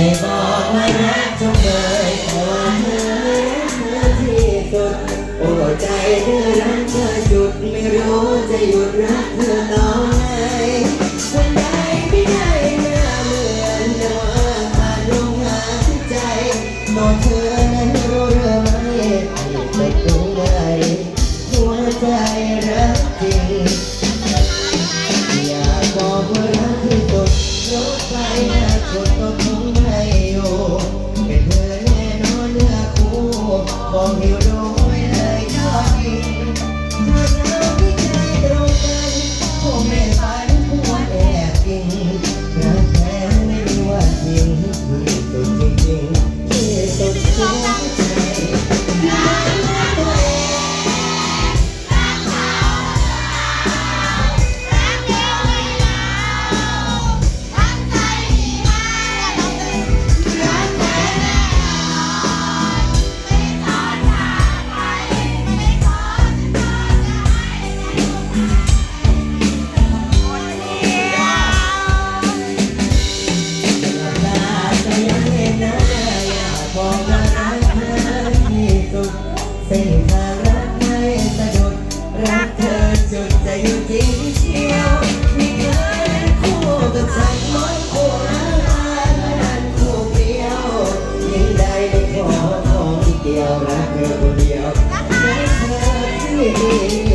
ได้บอกว่ารักจงเลยขอเธอเธอที่สุดโอ้ใจเธอรักเธอจุดไม่รู้จะหยุดรักเธอตอนไหนวันใดไม่ได้เมื่อเหมือนแต่ว่าขาดลมหายใจบอกเธอนั้นรู้หรือไม่ที่ตกลงไว้หัวใจรักจริงอยากบอกว่ารักที่สุดลบไปหน้ากดก็คงไม่อ Apple, you know. เส้นทางรักไม่สะดุด รักเธอจุดจะหยู่จริงเชียว มีเธอเป็นคู่กับฉันหมดคู่รักกันนั้นคู่เดียวยิ่งได้ได้ขอของที่เดียวรักเธอคนเดียวรักเธอที่ดี